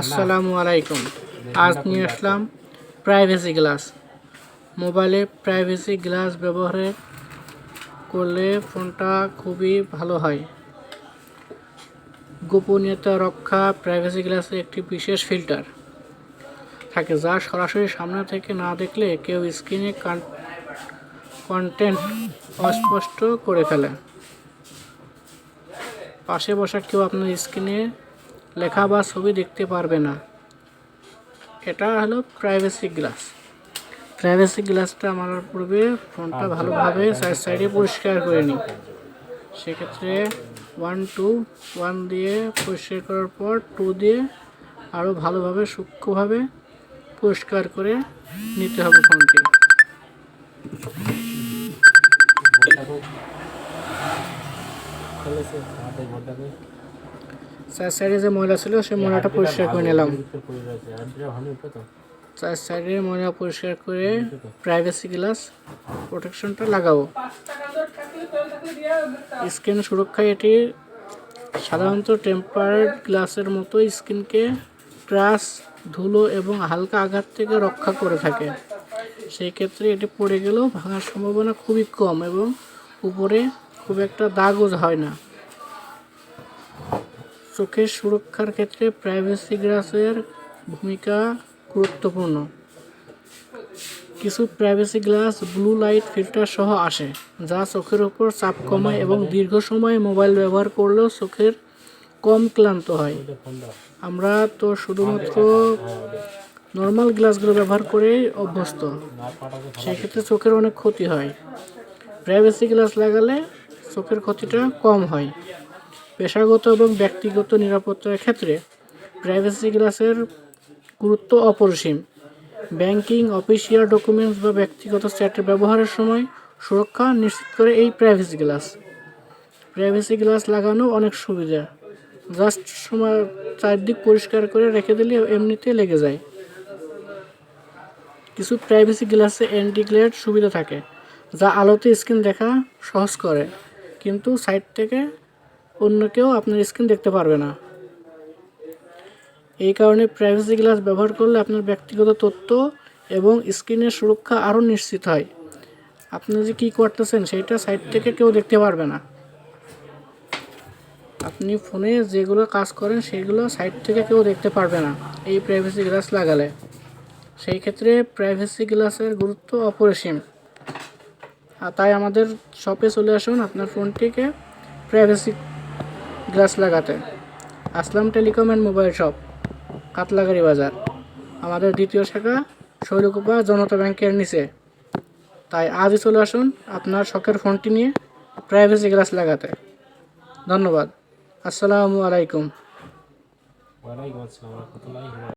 আসসালামু আলাইকুম। আজ নিয়ে আসলাম প্রাইভেসি গ্লাস মোবাইলে প্রাইভেসি গ্লাস ব্যবহার করলে ফোনটা খুবই ভালো হয়। গোপনীয়তা রক্ষা প্রাইভেসি গ্লাসে একটি বিশেষ ফিল্টার থাকে যা সরাসরি সামনে থেকে না দেখলে কেউ স্ক্রিনে কন্টেন্ট অস্পষ্ট করে ফেলে। পাশে বসা কেউ আপনার স্ক্রিনে লেখা বা ছবি দেখতে পারবে না। এটা হলো প্রাইভেসি গ্লাস প্রাইভেসি গ্লাসটা মারার পূর্বে ফোনটা ভালোভাবে সাইড সাইডে পরিষ্কার করে নিই। সেক্ষেত্রে ওয়ান টু ওয়ান দিয়ে পরিষ্কার করার পর টু দিয়ে আরও ভালোভাবে সূক্ষ্মভাবে পরিষ্কার করে নিতে হবে ফোনটি। সাইড সাইডে যে ময়লা ছিল সেই ময়লাটা পরিষ্কার করে নিলাম। চার সাইডে ময়লা পরিষ্কার করে প্রাইভেসি গ্লাস প্রোটেকশনটা লাগাবো। স্ক্রিন সুরক্ষায় এটি সাধারণত টেম্পার্ড গ্লাসের মতো স্ক্রিনকে ক্রাশ ধুলো এবং হালকা আঘাত থেকে রক্ষা করে থাকে। সেই ক্ষেত্রে এটি পড়ে গেলেও ভাঙার সম্ভাবনা খুবই কম এবং উপরে খুব একটা দাগও হয় না। চোখের সুরক্ষার ক্ষেত্রে প্রাইভেসি গ্লাসের ভূমিকা গুরুত্বপূর্ণ। কিছু privacy glass blue light filter সহ আসে, যা চোখের ওপর চাপ কমায় এবং দীর্ঘ সময় মোবাইল ব্যবহার করলেও চোখের কম ক্লান্ত হয়। আমরা তো শুধুমাত্র নর্মাল গ্লাসগুলো ব্যবহার করে অভ্যস্ত, সেক্ষেত্রে চোখের অনেক ক্ষতি হয়। প্রাইভেসি গ্লাস লাগালে চোখের ক্ষতিটা কম হয়। পেশাগত এবং ব্যক্তিগত নিরাপত্তার ক্ষেত্রে প্রাইভেসি গ্লাসের গুরুত্ব অপরিসীম। ব্যাংকিং অফিসিয়াল ডকুমেন্টস বা ব্যক্তিগত চ্যাটের ব্যবহারের সময় সুরক্ষা নিশ্চিত করে এই প্রাইভেসি গ্লাস প্রাইভেসি গ্লাস লাগানো অনেক সুবিধা। জাস্ট সময় চারদিক পরিষ্কার করে রেখে দিলে এমনিতে লেগে যায়। কিছু প্রাইভেসি গ্লাসে অ্যান্টিগ্লেড সুবিধা থাকে, যা আলোতে স্ক্রিন দেখা সহজ করে, কিন্তু সাইড থেকে অন্য কেউ আপনার স্ক্রিন দেখতে পারবে না। এই কারণে প্রাইভেসি গ্লাস ব্যবহার করলে আপনার ব্যক্তিগত তথ্য এবং স্ক্রিনের সুরক্ষা আরও নিশ্চিত হয়। আপনি যে কী করতেছেন সেইটা সাইড থেকে কেউ দেখতে পারবে না। আপনি ফোনে যেগুলো কাজ করেন সেগুলো সাইড থেকে কেউ দেখতে পারবে না, এই প্রাইভেসি গ্লাস লাগালে। সেই ক্ষেত্রে প্রাইভেসি গ্লাসের গুরুত্ব অপরিসীম। আর তাই আমাদের শপে চলে আসুন আপনার ফোনটিকে প্রাইভেসি গ্লাস লাগাতে আসলাম telecom and mobile shop, Katlagari বাজার। আমাদের দ্বিতীয় শাখা শৈলকুপা জনতা ব্যাংকের নিচে। তাই আজই চলে আসুন আপনার শখের ফোনটি নিয়ে প্রাইভেসি গ্লাস লাগাতে ধন্যবাদ। আসসালামু আলাইকুম।